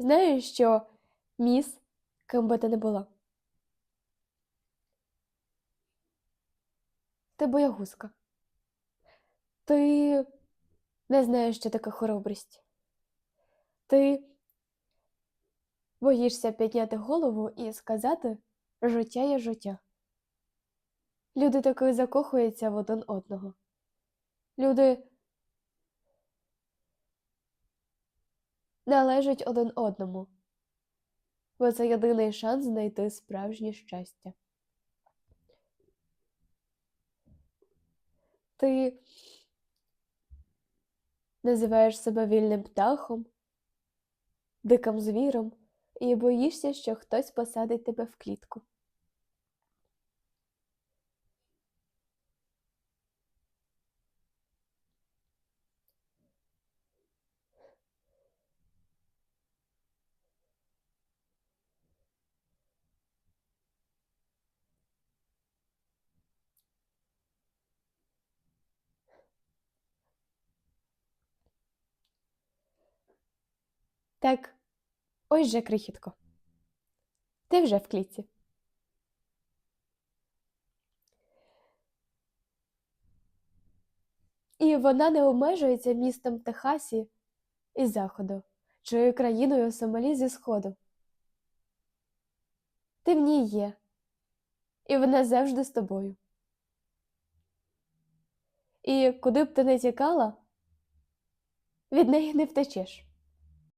Знаєш, що міс, ким би ти не була. Ти боягузка. Ти не знаєш, що таке хоробрість. Ти боїшся підняти голову і сказати життя є життя. Люди таки закохуються в один одного. Люди належать один одному, бо це єдиний шанс знайти справжнє щастя. Ти називаєш себе вільним птахом, диким звіром і боїшся, що хтось посадить тебе в клітку. Так, ось же крихітко. Ти вже в клітці. І вона не обмежується містом Техасі із заходу чи країною Сомалі зі сходу. Ти в ній є, і вона завжди з тобою. І куди б ти не тікала, від неї не втечеш.